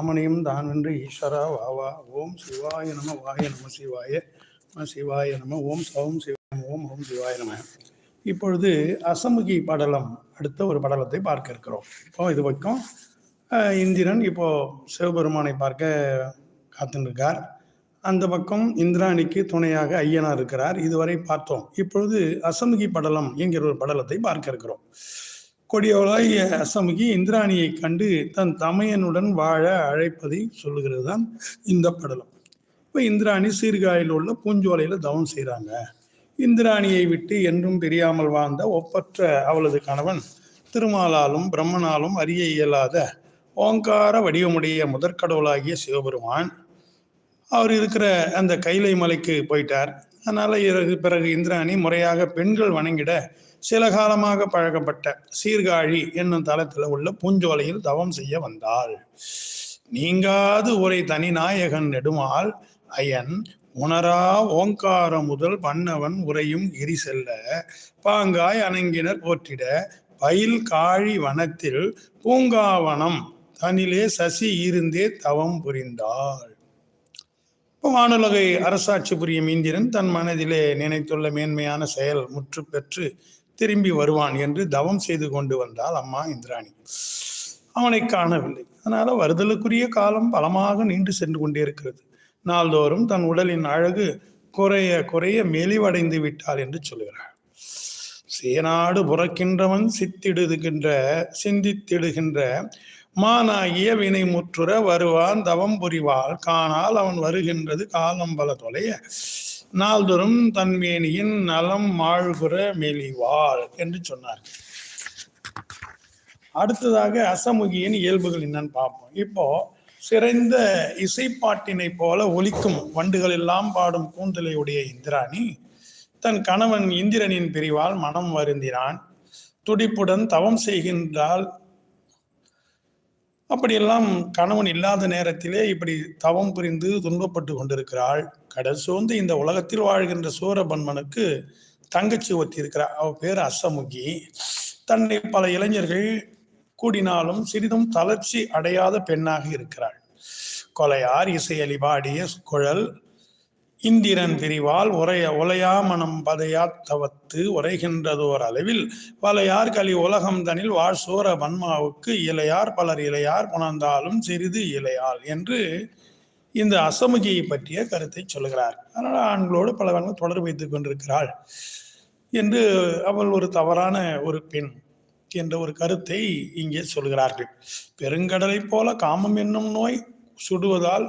மாமணியும் தான் வென்று ஈஸ்வரா வாவா. ஓம் சிவாய நம வாய நம சிவாய. நம சிவாய நம ஓம் சௌம் சிவம் ஓம் ஓம் சிவாய நம. இப்பொழுது அசமுகி படலம் அடுத்த ஒரு படலத்தை பார்க்க இருக்கிறோம். இப்போ இது பக்கம் இந்திரன் இப்போ சிவபெருமானை பார்க்க காத்துருக்கார். அந்த பக்கம் இந்திராணிக்கு துணையாக ஐயனார் இருக்கிறார். இதுவரை பார்த்தோம். இப்பொழுது அசமுகி படலம் என்கிற ஒரு படலத்தை பார்க்க இருக்கிறோம். கொடியவளாகிய அசமுகி இந்திராணியை கண்டு தன் தமையனுடன் வாழ அழைப்பதை சொல்லுகிறது தான் இந்த படலம். இப்போ இந்திராணி சீர்காழியில் உள்ள பூஞ்சோலையில் தவம் செய்கிறாங்க இந்திராணியை விட்டு என்றும் பிரியாமல் வாழ்ந்த ஒப்பற்ற அவளது கணவன் திருமாலாலும் பிரம்மனாலும் அறிய இயலாத ஓங்கார வடிவமுடைய முதற்கடவுளாகிய சிவபெருமான் அவர் இருக்கிற அந்த கைலை மலைக்கு போயிட்டார். அதனால் இறகு பிறகு இந்திராணி முறையாக பெண்கள் வணங்கிட சில காலமாக பழக்கப்பட்ட சீர்காழி என்னும் தளத்தில் உள்ள பூஞ்சோலையில் தவம் செய்ய வந்தாள். நீங்காது உரை தனி நாயகன் நெடுமால் அயன் உணரா ஓங்கார முதல் பண்ணவன் உரையும் கிரி செல்ல பாங்காய் அணங்கினர் போற்றிட பயில் காழி வனத்தில் பூங்காவனம் தனிலே சசி இருந்தே தவம் புரிந்தாள். இப்போ வானுலகை அரசாட்சி புரியும் இந்திரன் தன் மனதிலே நினைத்துள்ள மேன்மையான செயல் முற்று பெற்று திரும்பி வருவான் என்று தவம் செய்து கொண்டு வந்தாள் அம்மா இந்திராணி. அவனை காணவில்லை. அதனால வருதலுக்குரிய காலம் பலமாக நீண்டு சென்று கொண்டே இருக்கிறது நாள்தோறும் தன் உடலின் அழகு குறைய குறைய மெலிவடைந்து விட்டாள் என்று சொல்கிறாள். சேனாடு புறக்கின்றவன் சித்திடுகின்ற சிந்தித்திடுகின்ற மானாகிய வினை முற்றுற வருவான் தவம் புரிவாள். காணால் அவன் வருகின்றது காலம் பல தொலைய. நாள்தோறும் தன்மேனியின் நலம் மாழ்குற மெலிவாள் என்று சொன்னார். அடுத்ததாக அசமுகியின் இயல்புகள் என்னன்னு பார்ப்போம். இப்போ சிறந்த இசைப்பாட்டினை போல ஒலிக்கும் வண்டுகள் எல்லாம் பாடும் கூந்தலையுடைய இந்திராணி தன் கணவன் இந்திரனின் பிரிவால் மனம் வருந்தினான். துடிப்புடன் தவம் செய்கின்றால் அப்படியெல்லாம் கணவன் இல்லாத நேரத்திலே இப்படி தவம் புரிந்து துன்பப்பட்டு கொண்டிருக்கிறாள். கடல் இந்த உலகத்தில் வாழ்கின்ற சூரபன்மனுக்கு தங்கச்சி ஒத்தி இருக்கிறார். அவ பேர் அசமுகி தன்னை பல இளைஞர்கள் கூடினாலும் சிறிதும் தளர்ச்சி அடையாத பெண்ணாக இருக்கிறாள். கொலையார் இசையலி பாடிய குழல் இந்திரன் பிரிவால் உரைய உலையா மனம் பதையா தவத்து உரைகின்றதோர் அளவில் வலையார் கலி உலகம் தனில் வாழ் சோர வன்மாவுக்கு இளையார் பலர் இளையார் புணர்ந்தாலும் சிறிது இளையாள் என்று இந்த அசமுகியை பற்றிய கருத்தை சொல்கிறார் அதனால் ஆண்களோடு பலவர்கள் தொடர்பு வைத்துக் கொண்டிருக்கிறாள் என்று அவள் ஒரு தவறான ஒரு பெண் என்ற ஒரு கருத்தை இங்கே சொல்கிறார்கள் பெருங்கடலைப் போல காமம் என்னும் நோய் சுடுவதால்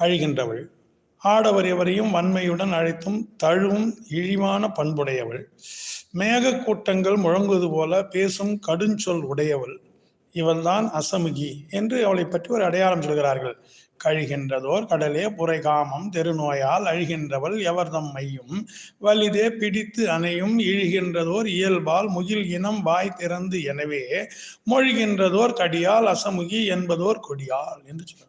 அழிகின்றவள். ஆடவர் எவரையும் வன்மையுடன் அழைத்தும் தழுவும் இழிவான பண்புடையவள். மேக கூட்டங்கள் முழங்குவது போல பேசும் கடுஞ்சொல் உடையவள். இவள்தான் அசமுகி என்று அவளை பற்றி ஒரு அடையாளம் சொல்கிறார்கள். கழிகின்றதோர் கடலே புரை காமம் தெருநோயால் அழிகின்றவள் எவர்தம் மையும். வலிதே பிடித்து அணையும் இழுகின்றதோர் இயல்பால் முகில் இனம் வாய் திறந்து எனவே. மொழிகின்றதோர் கடியால் அசமுகி என்பதோர் கொடியால் என்று சொல்றார்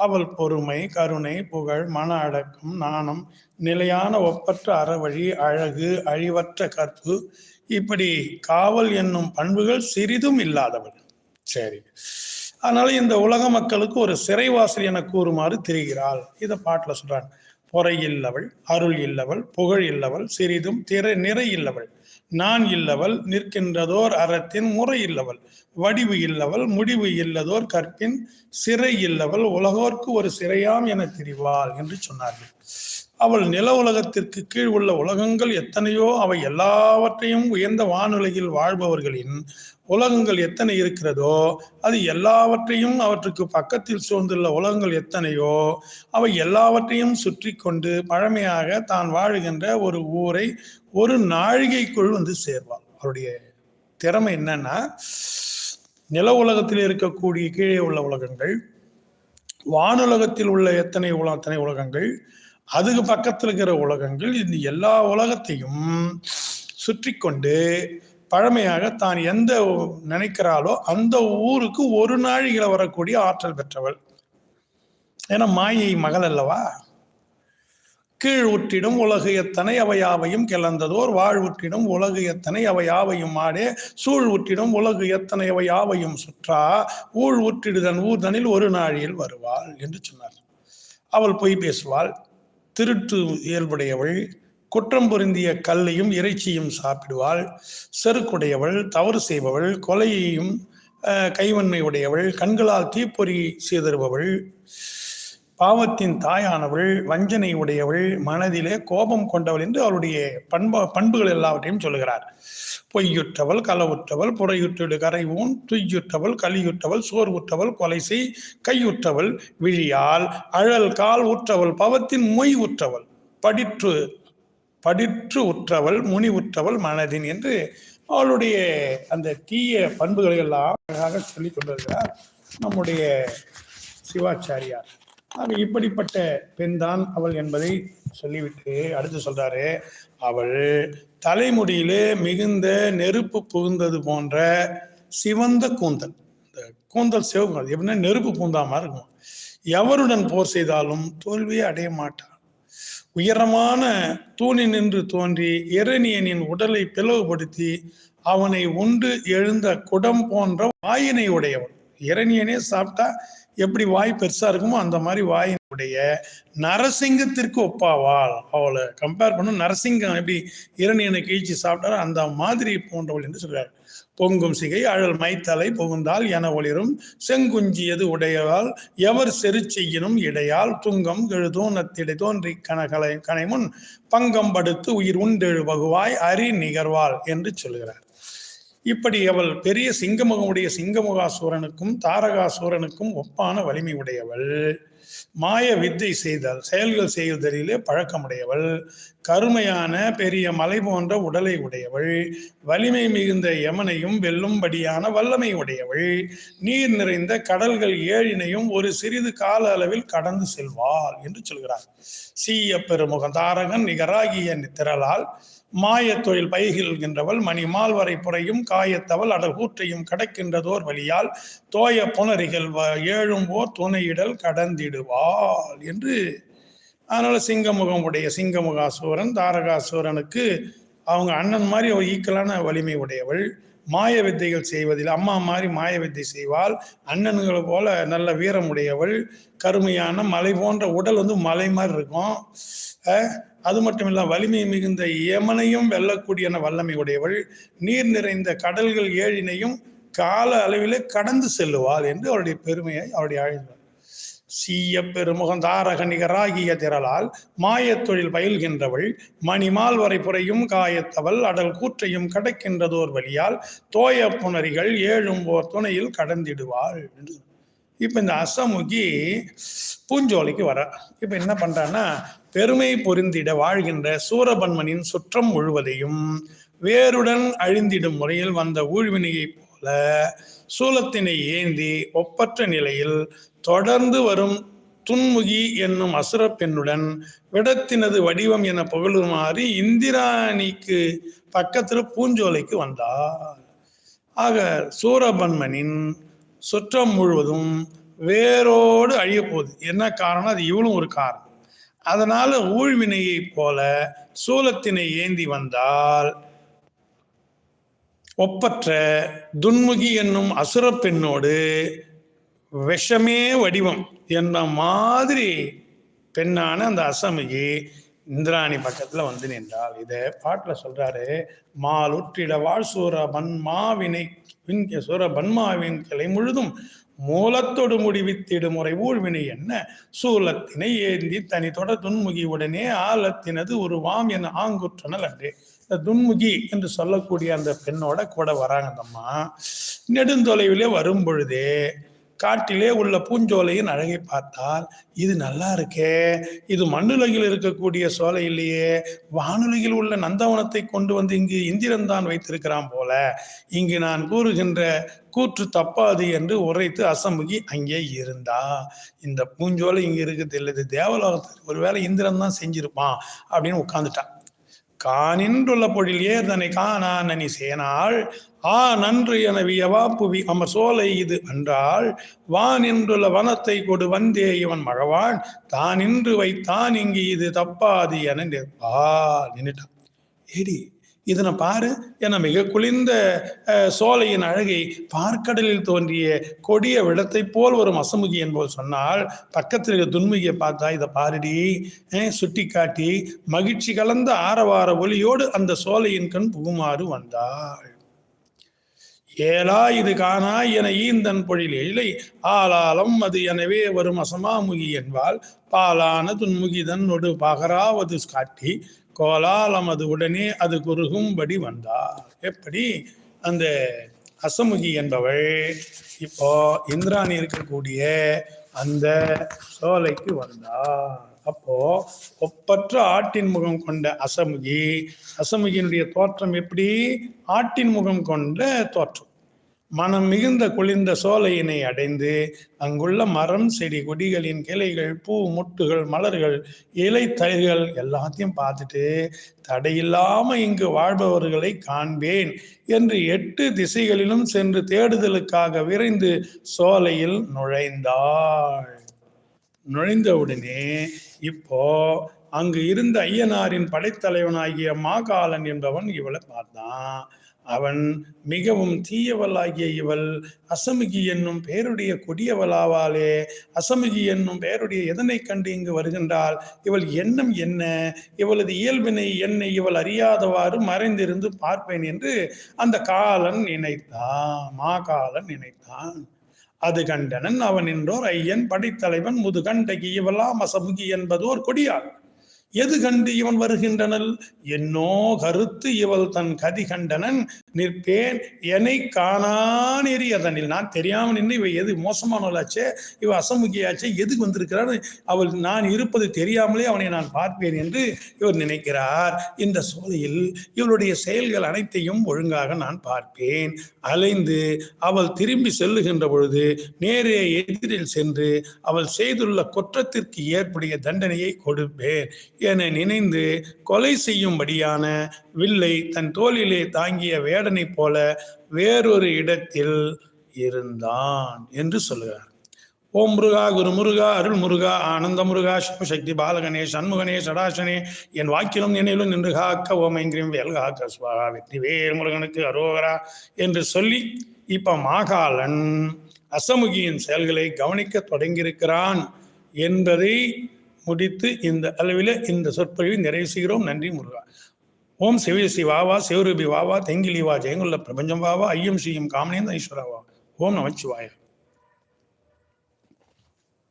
அவள் பொறுமை கருணை புகழ் மன அடக்கம் நாணம் நிலையான ஒப்பற்ற அறவழி அழகு அழிவற்ற கற்பு. இப்படி காவல் என்னும் பண்புகள் சிறிதும் இல்லாதவள். சரி. அதனால இந்த உலக மக்களுக்கு ஒரு சிறைவாசல் என கூறுமாறு தெரிகிறாள். இதை பாட்டில் சொல்றாங்க. பொறை இல்லவள் அருள் இல்லவள் புகழ் இல்லவள் சிறிதும் திற நிறை இல்லவள். நான் இல்லவள் நிற்கின்றதோர் அறத்தின் முறை இல்லவள். வடிவு இல்லவள் முடிவு இல்லதோர் கற்பின் சிறை இல்லவள் உலகோர்க்கு ஒரு சிறையாம் என தெரிவாள் என்று சொன்னார்கள். அவள் நில உலகத்திற்கு கீழ் உள்ள உலகங்கள் எத்தனையோ அவை எல்லாவற்றையும் உயர்ந்த வானுலகில் வாழ்பவர்களின் உலகங்கள் எத்தனை இருக்கிறதோ அது எல்லாவற்றையும் அவற்றுக்கு பக்கத்தில் சூழ்ந்துள்ள உலகங்கள் எத்தனையோ அவை எல்லாவற்றையும் சுற்றி கொண்டு பழமையாக தான் வாழுகின்ற ஒரு ஊரை ஒரு நாழிகைக்குள் வந்து சேர்வாள். அவருடைய திறமை என்னன்னா நில உலகத்தில் இருக்கக்கூடிய கீழே உள்ள உலகங்கள் வானுலகத்தில் உள்ள எத்தனை உல அத்தனை உலகங்கள் அதுக்கு பக்கத்தில் இருக்கிற உலகங்கள் இந்த எல்லா உலகத்தையும் சுற்றி கொண்டு பழமையாக தான் எந்த நினைக்கிறாளோ அந்த ஊருக்கு ஒரு நாழிகளை வரக்கூடிய ஆற்றல் பெற்றவள். ஏன்னா மாயை மகள் அல்லவா? கீழ் உற்றிடும் உலகு எத்தனை அவையாவையும் கிளந்ததோர் வாழ்வுற்றிடும் உலகு எத்தனை அவையாவையும் ஆடே சூழ் உற்றிடும் உலகு எத்தனை அவையாவையும் சுற்றா ஊழ் உற்றிடுதன் ஊர்தனில் ஒரு நாழியில் வருவாள் என்று சொன்னார். அவள் பொய் பேசுவாள். திருட்டு இயல்புடையவள் குற்றம் பொருந்திய கல்லையும் இறைச்சியும் சாப்பிடுவாள். செருக்குடையவள் தவறு செய்பவள் கொலையையும் கைவன்மை உடையவள் கண்களால் தீப்பொறி செய்தருபவள் பாவத்தின் தாயானவள் வஞ்சனை உடையவள் மனதிலே கோபம் கொண்டவள் என்று அவளுடைய பண்ப பண்புகள் எல்லாவற்றையும் சொல்லுகிறார். பொய்யுற்றவள் களவுற்றவள் புறையுற்றிடு கரைவோன் துய்யுற்றவள் கலியுற்றவள் சோர்வுற்றவள் கொலை செய் கையுற்றவள் விழியால் அழல் கால் உற்றவள் பவத்தின் மொய் உற்றவள் படிற்று படிற்று உற்றவள் முனி உற்றவள் மனதின் என்று அவளுடைய அந்த தீய பண்புகளை எல்லாம் அழகாக சொல்லிக் கொண்டிருக்கிறார் நம்முடைய சிவாச்சாரியார். ஆக இப்படிப்பட்ட பெண்தான் அவள் என்பதை சொல்லிவிட்டு அடுத்து சொல்றாரு அவள் தலைமுடியிலே மிகுந்த நெருப்பு புகுந்தது போன்ற சிவந்த கூந்தல். இந்த கூந்தல் சிவக்கும் அது எப்படின்னா நெருப்பு பூந்தா இருக்கும். எவருடன் போர் செய்தாலும் தோல்வியை அடைய மாட்டாள். உயரமான தூணி நின்று தோன்றி இரணியனின் உடலை பிளவுபடுத்தி அவனை உண்டு எழுந்த குடம் போன்ற வாயினை உடையவள். இரணியனே சாப்பிட்டா எப்படி வாய் பெருசா இருக்குமோ அந்த மாதிரி வாயினுடைய நரசிங்கத்திற்கு ஒப்பாவாள். அவளை கம்பேர் பண்ணும் நரசிங்கம் எப்படி இரணியனை கீழ்ச்சி சாப்பிட்டாரோ அந்த மாதிரி போன்றவள் என்று சொல்கிறார். பொங்கும் சிகை அழல் மைத்தலை புகுந்தால் என ஒளிரும். செங்குஞ்சியது உடையவால் எவர் செரு செய்யினும் இடையால். துங்கம் எழுதோனத்திடை தோன்றி கனகலை கனைமுன் பங்கம் படுத்து உயிர் உண்டெழு வகுவாய் அரி நிகர்வாள் என்று சொல்கிறார். இப்படி அவள் பெரிய சிங்கமுகமுடைய சிங்கமுகாசூரனுக்கும் தாரகாசூரனுக்கும் ஒப்பான வலிமை உடையவள் மாய வித்தை செய்தால் செயல்கள் செய்வதிலே பழக்கமுடையவள். கருமையான பெரிய மலை போன்ற உடலை உடையவள். வலிமை மிகுந்த யமனையும் வெல்லும்படியான வல்லமை உடையவள். நீர் நிறைந்த கடல்கள் ஏழினையும் ஒரு சிறிது கால அளவில் கடந்து செல்வாள் என்று சொல்கிறார். சீய பெருமுகம் தாரகன் நிகராகிய திரளால் மாயத்தொழில் தொழில் மணி மால்வரை புறையும் காயத்தவள் அடகூற்றையும் கடக்கின்றதோர் வழியால் தோய புனரிகள் வ- துணையிடல் கடந்திடுவாள் என்று அதனால சிங்கமுகம் உடைய சிங்கமுகாசூரன் தாரகாசூரனுக்கு அவங்க அண்ணன் மாதிரி ஒரு ஈக்கலான வலிமை உடையவள். மாய வித்தைகள் செய்வதில் அம்மா மாதிரி மாய வித்தை செய்வாள். அண்ணன்களை போல நல்ல வீரம் உடையவள் கருமையான மலை போன்ற உடல் வந்து மலை மாதிரி இருக்கும். அது மட்டும் இல்ல வலிமை மிகுந்த யமனையும் வெல்லக்கூடியன வல்லமை உடையவள். நீர் நிறைந்த கடல்கள் ஏழினையும் கால அளவிலே கடந்து செல்லுவாள் என்று அவருடைய பெருமையை அவருடைய ஆழ்ந்தார் சீய பெருமுகம் தாரக நிகராகிய திரளால் மாயத் தொழில் பயில்கின்றவள் மணிமால் வரை புறையும் காயத்தவள் அடல் கூற்றையும் கடக்கின்றதோர் வழியால் தோய புணரிகள் ஏழும் ஓர் துணையில் கடந்திடுவாள். என்று இந்த அசமுகி பூஞ்சோலைக்கு வர. இப்போ என்ன பண்றான்னா பெருமை பொருந்திட வாழ்கின்ற சூரபன்மனின் சுற்றம் முழுவதையும் வேருடன் அழிந்திடும் முறையில் வந்த ஊழ்வினையைப் போல சூலத்தினை ஏந்தி ஒப்பற்ற நிலையில் தொடர்ந்து வரும் துன்முகி என்னும் அசுர பெண்ணுடன் விடத்தினது வடிவம் என புகழுமாறி இந்திராணிக்கு பக்கத்தில் பூஞ்சோலைக்கு வந்தார் ஆக சூரபன்மனின் சுற்றம் முழுவதும் வேரோடு அழியப்போகுது. என்ன காரணம்? அது இவளும் ஒரு காரணம். அதனால ஊழ்வினையைப் போல சூலத்தினை ஏந்தி வந்தால் ஒப்பற்ற துன்முகி என்னும் அசுர பெண்ணோடு விஷமே வடிவம் என்ற மாதிரி பெண்ணான அந்த அசமுகி இந்திராணி பக்கத்தில் வந்து நின்றாள். இதை பாட்டில் சொல்கிறாரு மாலுற்றிட வாழ் பன்மாவினை மாவினை சூர பன்மாவின் கிளை முழுதும் மூலத்தொடு முடிவித்திடும் முறை ஊழ்வினை என்ன? சூலத்தினை ஏந்தி தனி தொடர் துன்முகி உடனே ஆலத்தினது ஒரு வாம் என ஆங்குற்றனல் அன்றே. துன்முகி என்று சொல்லக்கூடிய அந்த பெண்ணோட கூட வராங்க அந்த அம்மா நெடுந்தொலைவிலே வரும் பொழுதே காட்டிலே உள்ள பூஞ்சோலையின் அழகை பார்த்தால் இது நல்லா இருக்கே இது மண்ணுலகில் இருக்கக்கூடிய சோலை இல்லையே வானுலகில் உள்ள நந்தவனத்தை கொண்டு வந்து இங்கு இந்திரன் தான் வைத்திருக்கிறான் போல இங்கு நான் கூறுகின்ற கூற்று தப்பாது என்று உரைத்து அசமுகி அங்கே இருந்தா. இந்த பூஞ்சோலை இங்கே இருக்குது இல்லை இது தேவலோகத்தில் ஒருவேளை இந்திரன் தான் செஞ்சிருப்பான் அப்படின்னு உட்காந்துட்டான் காணின்றுள்ள பொழில் ஏர்தனை காணா நனி சேனாள் ஆ நன்று என வியவா புவி அமர் சோலை இது அன்றாள். வான் என்றுள்ள வனத்தை கொடு வந்தே இவன் மகவான். தான் இன்று வைத்தான் இங்கு இது தப்பாது என நிற்பார் நின்னுட்டான். ஏடி இதனை பாரு. என மிக குளிர்ந்த சோலையின் அழகை பார்க்கடலில் தோன்றிய கொடிய விடத்தை போல் வரும் அசமுகி என்போல் சொன்னால் பக்கத்தில் இருக்க துன்முகியை பார்த்தா இதை பாருடி சுட்டி காட்டி மகிழ்ச்சி கலந்த ஆரவார ஒளியோடு அந்த சோலையின் கண் புகுமாறு வந்தாள். ஏலா இது காணா என ஈந்தன் பொழில் இல்லை ஆளாலம் அது எனவே வரும் அசமாமுகி என்பால் பாலான துன்முகிதன் ஒடு பகராவது காட்டி கோலாலம் அது உடனே அது குறுகும்படி வந்தார். எப்படி? அந்த அசமுகி என்பவள் இப்போ இந்திராணி இருக்கக்கூடிய அந்த சோலைக்கு வந்தார். அப்போ ஒப்பற்ற ஆட்டின் முகம் கொண்ட அசமுகி அசமுகியினுடைய தோற்றம் எப்படி? ஆட்டின் முகம் கொண்ட தோற்றம். மனம் மிகுந்த குளிர்ந்த சோலையினை அடைந்து அங்குள்ள மரம் செடி கொடிகளின் கிளைகள் பூ முட்டுகள் மலர்கள் இலை தளிர்கள் எல்லாத்தையும் பார்த்துட்டு தடையில்லாம இங்கு வாழ்பவர்களை காண்பேன் என்று எட்டு திசைகளிலும் சென்று தேடுதலுக்காக விரைந்து சோலையில் நுழைந்தாள். நுழைந்தவுடனே இப்போ அங்கு இருந்த ஐயனாரின் படைத்தலைவனாகிய மாகாலன் என்பவன் இவளை பார்த்தான். அவன் மிகவும் தீயவளாகிய இவள் அசமுகி என்னும் பெயருடைய கொடியவளாவாளே அசமுகி என்னும் பெயருடைய எதனை கண்டு இங்கு வருகின்றாள்? இவள் எண்ணம் என்ன? இவளது இயல்பினை என்னை இவள் அறியாதவாறு மறைந்திருந்து பார்ப்பேன் என்று அந்த காலன் நினைத்தான். மாகாலன் நினைத்தான். அது கண்டனன் அவன் என்றோர் ஐயன் படைத்தலைவன் முதுகண்டகி இவளாம் அசமுகி என்பதோர் கொடியாள். எது கண்டு இவன் வருகின்றனல்? என்னோ கருத்து இவள் தன் கதி கண்டனன். நிற்பேன். என்னை காணானேறி அதனில் நான் தெரியாமல் நின்று இவ எது மோசமானவளாச்சே இவ அசமுகியாச்சே எதுக்கு வந்திருக்கிறான் அவள் நான் இருப்பது தெரியாமலே அவனை நான் பார்ப்பேன் என்று இவர் நினைக்கிறார். இந்த சோலையில் இவளுடைய செயல்கள் அனைத்தையும் ஒழுங்காக நான் பார்ப்பேன். அலைந்து அவள் திரும்பி செல்லுகின்ற பொழுது நேரே எதிரில் சென்று அவள் செய்துள்ள குற்றத்திற்கு ஏற்புடைய தண்டனையை கொடுப்பேன் என நினைந்து கொலை செய்யும்படியான வில்லை தன் தோளிலே தாங்கிய வேடனைப் போல வேறொரு இடத்தில் இருந்தான் என்று சொல்லுகிறார். ஓம் முருகா குரு முருகா அருள் முருகா ஆனந்த முருகா சிவசக்தி பாலகனே சண்முகனே சடாசனே என் வாக்கிலும் நினைவிலும் நின்று காக்க ஓமைங்கிரியும் வேல் காக்க சுவாகா வெற்றிவேல் முருகனுக்கு அரோகரா என்று சொல்லி இப்ப மாகாளன் அசமுகியின் செயல்களை கவனிக்க தொடங்கியிருக்கிறான் என்பதை முடித்து இந்த அளவில் இந்த சொற்பொழிவை நிறைவு செய்கிறோம். நன்றி முருகா. ஓம் சிவசி வாவா சிவரூபி வாவா தெங்கிலி வா ஜெயங்குள்ள பிரபஞ்சம் வாவா ஐயம் ஸ்ரீயம் காமனேந்த ஈஸ்வரா வா ஓம் நமச்சிவாயா.